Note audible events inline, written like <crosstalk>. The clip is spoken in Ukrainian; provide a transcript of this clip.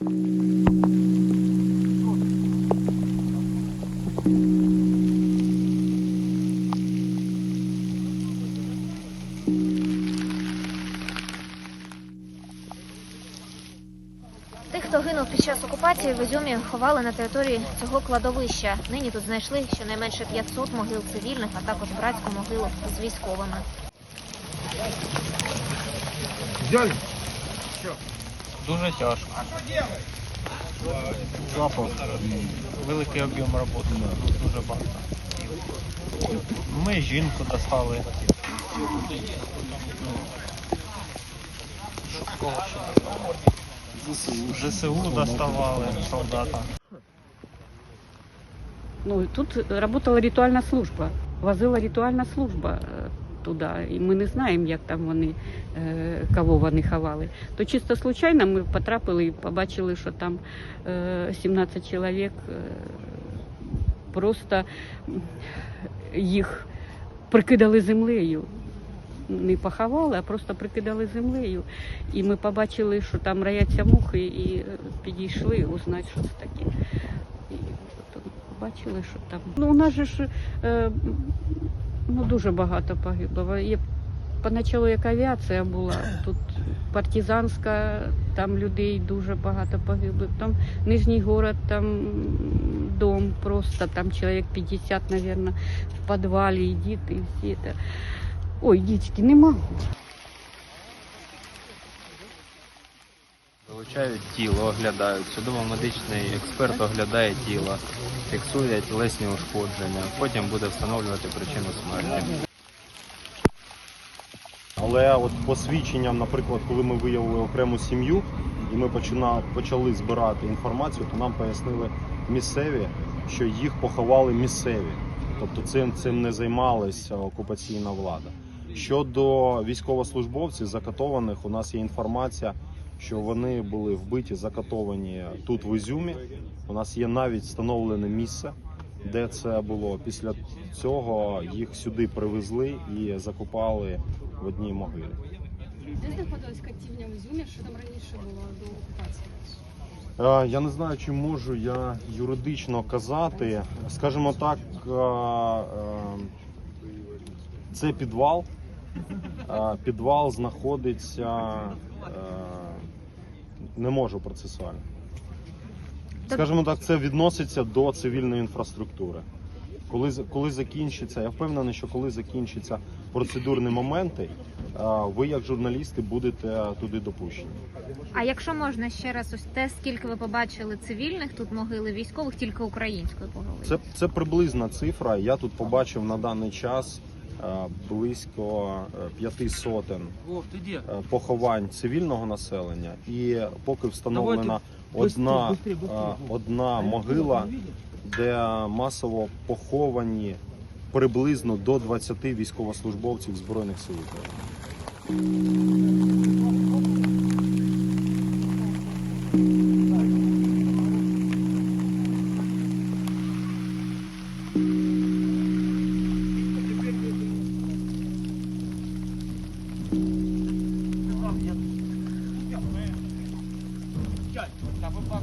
Тих, хто гинув під час окупації, в Ізюмі ховали на території цього кладовища. Нині тут знайшли щонайменше 500 могил цивільних, а також братську могилу з військовими. Дуже тяжко. Запах, великий об'єм роботи, дуже багато. Ми жінку достали. Ще? ЗСУ доставали солдата. Ну, тут работала ритуальна служба, возила ритуальна служба туди. І ми не знаємо, як там вони, е, кого вони ховали. То чисто случайно ми потрапили і побачили, що там е, 17 чоловік е, просто їх прикидали землею. Не поховали, а просто прикидали землею. І ми побачили, що там рояться мухи, і е, підійшли узнати, що це таке. І от бачили, що там. Ну, у нас же ж е, ну, дуже багато погибло. Є, поначалу як авіація була, <clears throat> тут партизанська, там людей дуже багато погибло. Там Нижній город, там дом просто, там чоловік 50, мабуть, в підвалі, і діти, і всі це. Ой, дітки, не можу. Вилучають тіло, оглядають. Судово-медичний експерт оглядає тіло, фіксує тілесні ушкодження. Потім буде встановлювати причину смерті. Але от по свідченням, наприклад, коли ми виявили окрему сім'ю і ми почина- почали збирати інформацію, то нам пояснили місцеві, що їх поховали місцеві. Тобто цим, цим не займалася окупаційна влада. Щодо військовослужбовців закатованих, у нас є інформація, що вони були вбиті, закатовані тут в Ізюмі. У нас є навіть встановлене місце, де це було. Після цього їх сюди привезли і закопали в одній могилі. Де знаходилась катівня в Ізюмі? Що там раніше було до окупації? Е, Я не знаю, чи можу я юридично казати. Скажімо так, е, е, це підвал. Підвал знаходиться. Не можу процесуально. Скажімо так, це відноситься до цивільної інфраструктури. Коли, коли закінчиться, я впевнений, що коли закінчаться процедурні моменти, е, ви як журналісти будете туди допущені. А якщо можна ще раз, ось те, скільки ви побачили цивільних тут могили військових, тільки українською поговорити. Це, це приблизна цифра. Я тут побачив на даний час близько е, п'яти сотень е, поховань цивільного населення, і поки встановлена одна, е, одна могила, де масово поховані приблизно до 20 військовослужбовців збройних сил. України. ça vaut pas